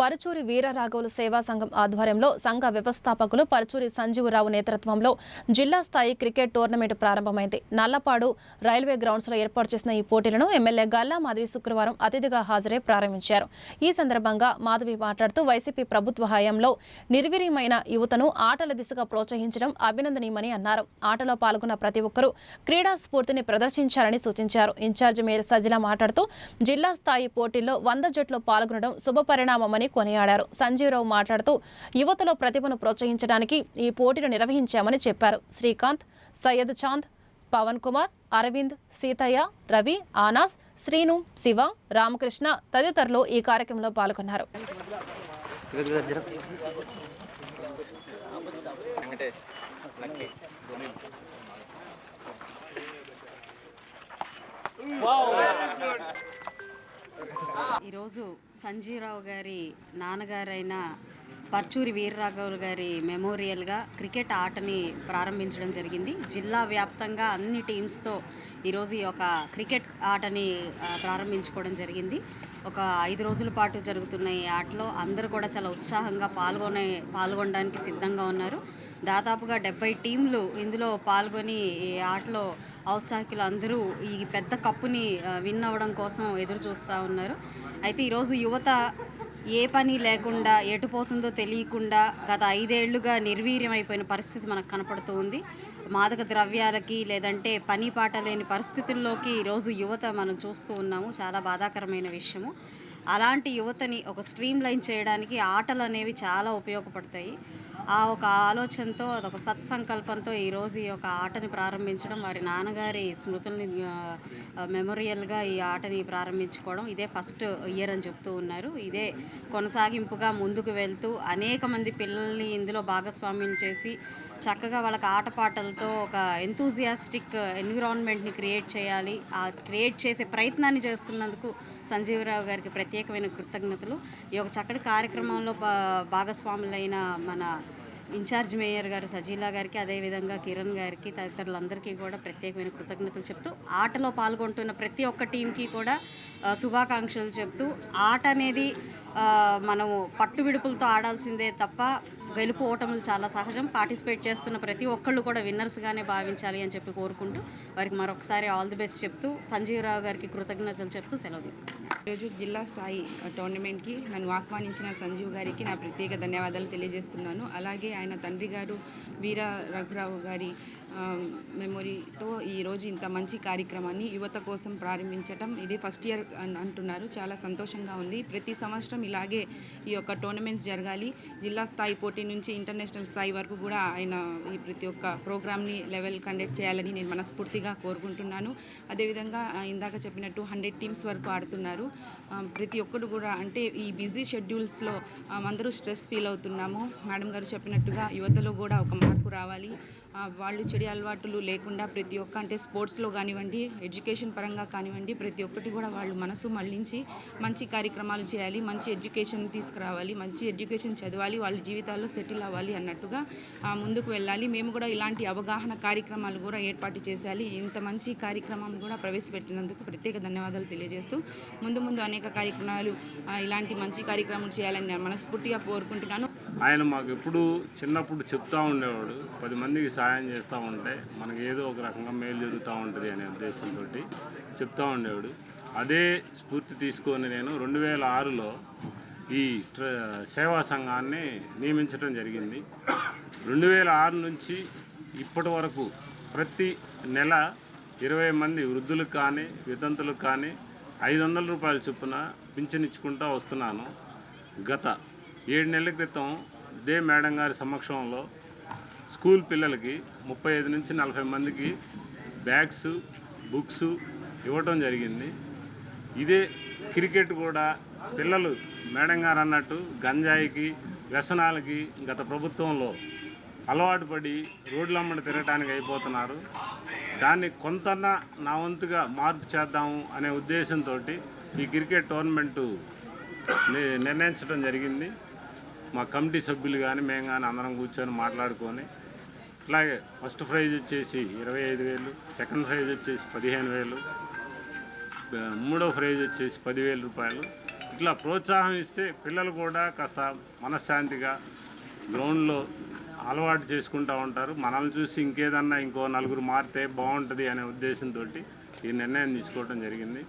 పరుచూరి వీరరాఘవులు సేవా సంఘం ఆధ్వర్యంలో సంఘ వ్యవస్థాపకులు పరుచూరి సంజీవరావు నేతృత్వంలో జిల్లా స్థాయి క్రికెట్ టోర్నమెంట్ ప్రారంభమైంది. నల్లపాడు రైల్వే గ్రౌండ్స్లో ఏర్పాటు చేసిన ఈ పోటీలను ఎమ్మెల్యే గల్లా మాధవి శుక్రవారం అతిథిగా హాజరై ప్రారంభించారు. ఈ సందర్భంగా మాధవి మాట్లాడుతూ వైసీపీ ప్రభుత్వ హయాంలో నిర్వీర్యమైన యువతను ఆటల దిశగా ప్రోత్సహించడం అభినందనీయమని అన్నారు. ఆటలో పాల్గొన్న ప్రతి ఒక్కరూ క్రీడా స్ఫూర్తిని ప్రదర్శించారని సూచించారు. ఇన్ఛార్జి మేయర్ సజిల మాట్లాడుతూ జిల్లా స్థాయి పోటీల్లో వంద జట్లు పాల్గొనడం శుభపరిణామమని కొనియాడారు. సంజీవరావు మాట్లాడుతూ యువతలో ప్రతిభను ప్రోత్సహించడానికి ఈ పోటీలు నిర్వహించామని చెప్పారు. శ్రీకాంత్ సయ్యద్ చాంద్ పవన్ కుమార్ అరవింద్ సీతయ్య రవి ఆనాస్ శ్రీను శివ రామకృష్ణ తదితరులు ఈ కార్యక్రమంలో పాల్గొన్నారు. వెంకటేష్ ఈరోజు సంజీవరావు గారి నాన్నగారైన పర్చూరి వీరరాఘవులు గారి మెమోరియల్గా క్రికెట్ ఆటని ప్రారంభించడం జరిగింది. జిల్లా వ్యాప్తంగా అన్ని టీమ్స్తో ఈరోజు ఈ యొక్క క్రికెట్ ఆటని ప్రారంభించుకోవడం జరిగింది. ఒక ఐదు రోజుల పాటు జరుగుతున్న ఈ ఆటలో అందరూ కూడా చాలా ఉత్సాహంగా పాల్గొనే పాల్గొనడానికి సిద్ధంగా ఉన్నారు. దాదాపుగా డెబ్బై టీంలు ఇందులో పాల్గొని ఈ ఆటలో ఔత్సాహికులు అందరూ ఈ పెద్ద కప్పుని విన్ అవ్వడం కోసం ఎదురు చూస్తూ ఉన్నారు. అయితే ఈరోజు యువత ఏ పని లేకుండా ఎటు పోతుందో తెలియకుండా గత ఐదేళ్ళుగా నిర్వీర్యమైపోయిన పరిస్థితి మనకు కనపడుతూ ఉంది. మాదక ద్రవ్యాలకి లేదంటే పని పాట లేని పరిస్థితుల్లోకి ఈరోజు యువత మనం చూస్తూ ఉన్నాము. చాలా బాధాకరమైన విషయము. అలాంటి యువతని ఒక స్ట్రీమ్ లైన్ చేయడానికి ఆటలు అనేవి చాలా ఉపయోగపడతాయి. ఆ ఒక ఆలోచనతో అదొక సత్సంకల్పంతో ఈరోజు ఈ యొక్క ఆటని ప్రారంభించడం వారి నాన్నగారి స్మృతుల్ని మెమొరియల్గా మెమోరియల్గా ఈ ఆటని ప్రారంభించుకోవడం ఇదే ఫస్ట్ ఇయర్ అని చెప్తూ ఉన్నారు. ఇదే కొనసాగింపుగా ముందుకు వెళ్తూ అనేక మంది పిల్లల్ని ఇందులో భాగస్వామ్యం చేసి చక్కగా వాళ్ళకి ఆటపాటలతో ఒక ఎంతూజియాస్టిక్ ఎన్విరాన్మెంట్ని క్రియేట్ చేయాలి. ఆ క్రియేట్ చేసే ప్రయత్నాన్ని చేస్తున్నందుకు సంజీవరావు గారికి ప్రత్యేకమైన కృతజ్ఞతలు. ఈ యొక్క చక్కటి కార్యక్రమంలో భా- భాగస్వాములైన మన ఇన్ఛార్జ్ మేయర్ గారు సజీలా గారికి అదేవిధంగా కిరణ్ గారికి తదితరులందరికీ కూడా ప్రత్యేకమైన కృతజ్ఞతలు చెప్తూ ఆటలో పాల్గొంటున్న ప్రతి ఒక్క టీంకి కూడా శుభాకాంక్షలు చెప్తూ ఆట అనేది మనము పట్టు విడుపులతో ఆడాల్సిందే తప్ప గెలుపు ఓటములు చాలా సహజం. పార్టిసిపేట్ చేస్తున్న ప్రతి ఒక్కళ్ళు కూడా విన్నర్స్గానే భావించాలి అని చెప్పి కోరుకుంటూ వారికి మరొకసారి ఆల్ ది బెస్ట్ చెప్తూ సంజీవరావు గారికి కృతజ్ఞతలు చెప్తూ సెలవు తీసుకున్నాను ఈరోజు జిల్లా స్థాయి టోర్నమెంట్కి నన్ను ఆహ్వానించిన సంజీవ్ గారికి నా ప్రత్యేక ధన్యవాదాలు తెలియజేస్తున్నాను. అలాగే ఆయన తండ్రి గారు వీర రఘురావు గారి మెమొరీతో ఈరోజు ఇంత మంచి కార్యక్రమాన్ని యువత కోసం ప్రారంభించటం ఇది ఫస్ట్ ఇయర్ అని అంటున్నారు. చాలా సంతోషంగా ఉంది. ప్రతి సంవత్సరం ఇలాగే ఈ యొక్క టోర్నమెంట్స్ జరగాలి. జిల్లా స్థాయి పోటీ నుంచి ఇంటర్నేషనల్ స్థాయి వరకు కూడా ఆయన ఈ ప్రతి ఒక్క ప్రోగ్రామ్ని లెవెల్ కండక్ట్ చేయాలని నేను మనస్ఫూర్తిగా కోరుకుంటున్నాను. అదేవిధంగా ఇందాక చెప్పినట్టు హండ్రెడ్ టీమ్స్ వరకు ఆడుతున్నారు. ప్రతి ఒక్కరు కూడా అంటే ఈ బిజీ షెడ్యూల్స్లో అందరూ స్ట్రెస్ ఫీల్ అవుతున్నాము. మేడం గారు చెప్పినట్టుగా యువతలో కూడా ఒక మార్పు రావాలి. వాళ్ళు చెడు అలవాటులు లేకుండా ప్రతి ఒక్క అంటే స్పోర్ట్స్లో కానివ్వండి ఎడ్యుకేషన్ పరంగా కానివ్వండి ప్రతి ఒక్కటి కూడా వాళ్ళు మనసు మళ్ళించి మంచి కార్యక్రమాలు చేయాలి మంచి ఎడ్యుకేషన్ తీసుకురావాలి మంచి ఎడ్యుకేషన్ చదవాలి వాళ్ళ జీవితాల్లో సెటిల్ అవ్వాలి అన్నట్టుగా ముందుకు వెళ్ళాలి. మేము కూడా ఇలాంటి అవగాహన కార్యక్రమాలు కూడా ఏర్పాటు చేసేయాలి ఇంత మంచి కార్యక్రమం కూడా ప్రవేశపెట్టినందుకు ప్రత్యేక ధన్యవాదాలు తెలియజేస్తూ ముందు ముందు అనేక కార్యక్రమాలు ఇలాంటి మంచి కార్యక్రమాలు చేయాలని నేను మనస్ఫూర్తిగా కోరుకుంటున్నాను. ఆయన మాకు ఎప్పుడు చిన్నప్పుడు చెప్తా ఉండేవాడు. పది మందికి సాయం చేస్తూ ఉంటే మనకి ఏదో ఒక రకంగా మేలు జరుగుతూ ఉంటుంది అనే ఉద్దేశంతో చెప్తూ ఉండేవాడు. అదే స్ఫూర్తి తీసుకొని నేను రెండు వేల ఆరులో ఈ సేవా సంఘాన్ని నియమించడం జరిగింది. రెండు వేల ఆరు నుంచి ఇప్పటి వరకు ప్రతి నెల ఇరవై మంది వృద్ధులకు కానీ వితంతులకు కానీ ఐదు వందల రూపాయల చొప్పున పింఛనిచ్చుకుంటూ వస్తున్నాను. గత ఏడు నెలల క్రితం ఇదే మేడం గారి సమక్షంలో స్కూల్ పిల్లలకి ముప్పై ఐదు నుంచి నలభై మందికి బ్యాగ్స్ బుక్స్ ఇవ్వటం జరిగింది. ఇదే క్రికెట్ కూడా పిల్లలు మేడం గారు అన్నట్టు గంజాయికి వ్యసనాలకి గత ప్రభుత్వంలో అలవాటు పడి రోడ్లమ్మడి తిరగటానికి అయిపోతున్నారు. దాన్ని కొంత నా వంతుగా మార్పు చేద్దాము అనే ఉద్దేశంతో ఈ క్రికెట్ టోర్నమెంటు ని- నిర్ణయించడం జరిగింది. మా కమిటీ సభ్యులు కానీ మేము కానీ అందరం కూర్చొని మాట్లాడుకొని అట్లాగే ఫస్ట్ ప్రైజ్ వచ్చేసి ఇరవై ఐదు వేలు సెకండ్ ప్రైజ్ వచ్చేసి పదిహేను వేలు మూడో ప్రైజ్ వచ్చేసి పదివేల రూపాయలు. ఇట్లా ప్రోత్సాహం ఇస్తే పిల్లలు కూడా కాస్త మనశ్శాంతిగా గ్రౌండ్లో అలవాటు చేసుకుంటూ ఉంటారు. మనల్ని చూసి ఇంకేదన్నా ఇంకో నలుగురు మారితే బాగుంటుంది అనే ఉద్దేశంతో ఈ నిర్ణయం తీసుకోవడం జరిగింది.